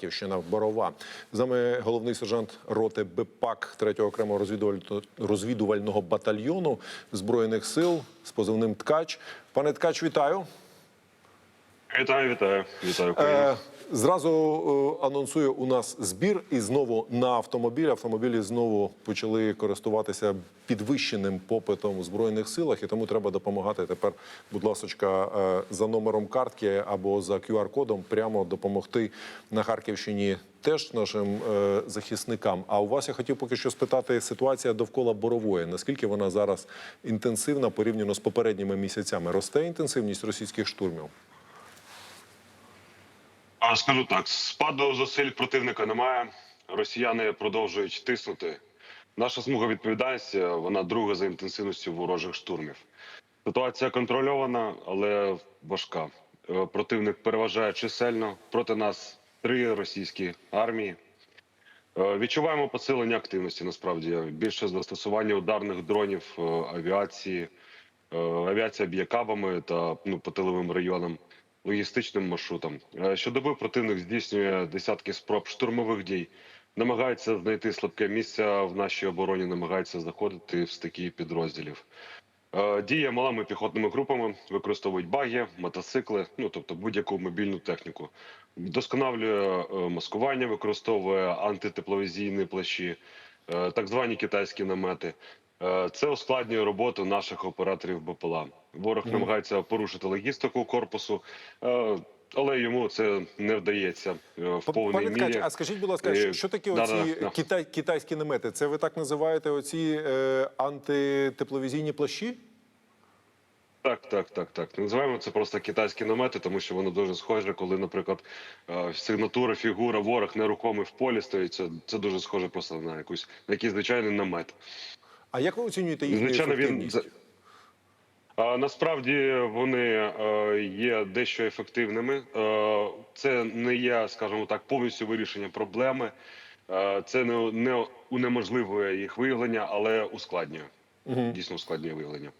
Київщина Борова. З нами головний сержант роти БПАК 3-го окремого розвідувального- батальйону збройних сил з позивним Ткач. Пане Ткач, вітаю. Вітаю, вітаю, вітаю Е, зразу е, анонсую у нас збір і знову на автомобіль. Автомобілі знову почали користуватися підвищеним попитом в збройних силах, і тому треба допомагати тепер, будь ласочка, е, за номером картки або за QR-кодом прямо допомогти на Харківщині. Теж нашим е, захисникам. А у вас я хотів поки що спитати ситуація довкола борової. Наскільки вона зараз інтенсивна порівняно з попередніми місяцями? Росте інтенсивність російських штурмів? Скажу так: спаду зусиль противника немає. Росіяни продовжують тиснути. Наша смуга відповідальності вона друга за інтенсивністю ворожих штурмів. Ситуація контрольована, але важка. Е, Противник переважає чисельно проти нас три російські армії. Е, Відчуваємо посилення активності. Насправді більше застосування ударних дронів, е, авіації. Е, Авіація б'є кабами та ну, по тиловим районам, логістичним маршрутам. Е, Щодоби противник здійснює десятки спроб штурмових дій, намагається знайти слабке місце в нашій обороні, намагається заходити в стики підрозділів. Е, Діє малими піхотними групами, використовують баги, мотоцикли, ну тобто будь-яку мобільну техніку. Вдосконалює е, маскування, використовує антитепловізійні плащі, так звані китайські намети. Е, Це ускладнює роботу наших операторів БПЛА. Ворог намагається порушити логістику корпусу, е, але йому це не вдається е, в повній Пане Ткач, а скажіть, будь ласка, що, що таке да, оці да, китай, китайські намети? Це ви так називаєте оці е, антитепловізійні плащі? Так, так, так, так. Називаємо це просто китайські намети, тому що воно дуже схоже, коли, наприклад, сигнатура, фігура, ворог нерухомий в полі стоїть. Це, це дуже схоже просто на якусь на якийсь звичайний намет. А як ви оцінюєте їхню Звичайно, він ефективність? А, насправді вони е, є дещо ефективними. Е, Це не є, скажімо так, повністю вирішення проблеми. Е, Це не, не унеможливує їх виявлення, але ускладнює. Дійсно ускладнює виявлення.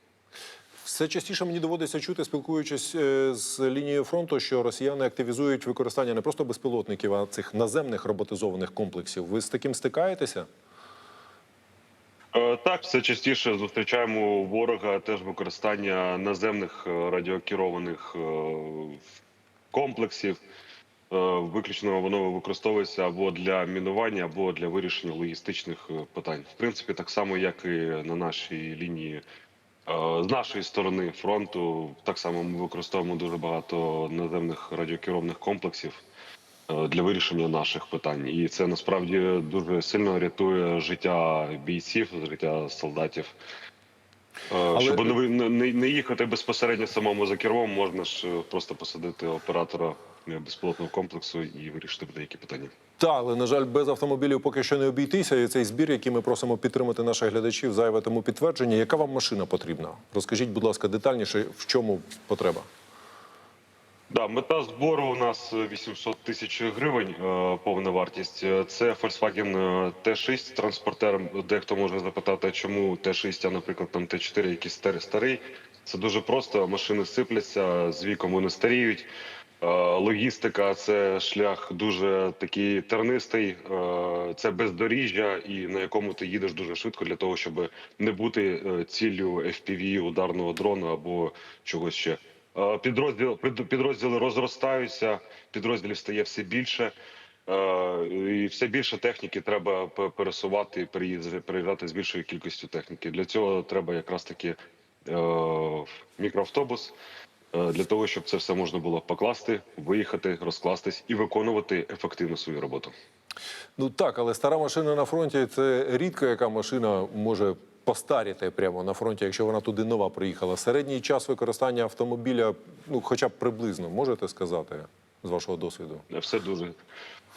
Все частіше мені доводиться чути, спілкуючись з лінією фронту, що росіяни активізують використання не просто безпілотників, а цих наземних роботизованих комплексів. Ви з таким стикаєтеся? Е, Так, все частіше зустрічаємо ворога теж використання наземних е, радіокерованих е, комплексів. Виключно воно використовується або для мінування, або для вирішення логістичних питань. В принципі, так само, як і на нашій лінії. З нашої сторони фронту так само ми використовуємо дуже багато наземних радіокерованих комплексів для вирішення наших питань, і це насправді дуже сильно рятує життя бійців, життя солдатів. Е, Щоб не, не, не їхати безпосередньо самому за кермом, можна ж е, просто посадити оператора е, безпілотного комплексу і вирішити деякі питання. Так, але на жаль, без автомобілів поки що не обійтися. І цей збір, який ми просимо підтримати наших глядачів, зайве тому підтвердження. Яка вам машина потрібна? Розкажіть, будь ласка, детальніше, в чому потреба? Да, мета збору у нас 800 тисяч гривень, е, повна вартість. Е, Це Volkswagen е, T6 транспортер. Дехто може запитати, чому T6, а наприклад, там T4 якийсь старий. Це дуже просто. Машини сипляться з віком вони старіють. Е, Логістика це шлях дуже такий тернистий. е, Це бездоріжжя, і на якому ти їдеш дуже швидко для того, щоб не бути е, ціллю FPV, ударного дрону або чогось ще. Е, Підрозділ під- підрозділи розростаються, підрозділів стає все більше, е, і все більше техніки треба пересувати і переїжджати з більшою кількістю техніки. Для цього треба якраз таки е, мікроавтобус. Для того щоб це все можна було покласти, виїхати, розкластись і виконувати ефективно свою роботу. Ну так, але стара машина на фронті це рідко яка машина може постаріти прямо на фронті, якщо вона туди нова приїхала. Середній час використання автомобіля, ну хоча б приблизно, можете сказати з вашого досвіду? Все дуже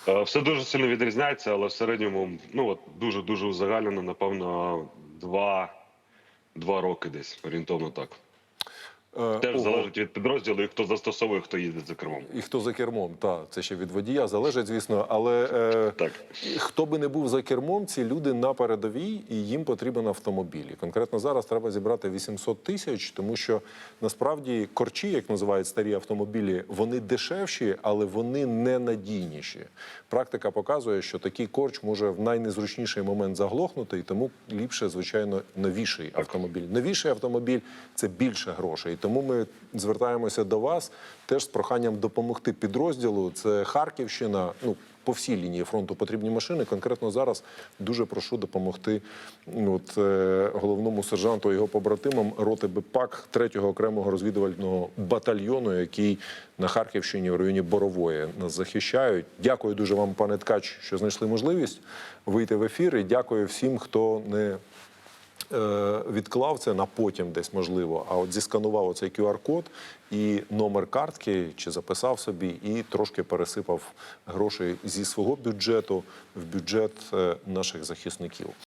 е, все дуже сильно відрізняється, але в середньому ну от дуже дуже узагальнено, напевно, два, два роки десь орієнтовно так. Е, Теж ого. залежить від підрозділу і хто застосовує, хто їздить за кермом. І хто за кермом, так, це ще від водія залежить, звісно. Але е, Так. хто би не був за кермом, ці люди на передовій і їм потрібен автомобіль. І конкретно зараз треба зібрати 800 тисяч, тому що насправді корчі, як називають старі автомобілі, вони дешевші, але вони не надійніші. Практика показує, що такий корч може в найнезручніший момент заглохнути, і тому ліпше, звичайно, новіший автомобіль. Новіший автомобіль це більше грошей. Тому ми звертаємося до вас теж з проханням допомогти підрозділу. Це Харківщина. Ну по всій лінії фронту потрібні машини. Конкретно зараз дуже прошу допомогти ну, от, е, головному сержанту і його побратимам роти БПАК 3-го окремого розвідувального батальйону, який на Харківщині в районі Борової нас захищають. Дякую дуже вам, пане Ткач, що знайшли можливість вийти в ефір. І дякую всім, хто не відклав це на потім десь можливо, а от зісканував оцей QR-код і номер картки чи записав собі, і трошки пересипав гроші зі свого бюджету в бюджет е, наших захисників.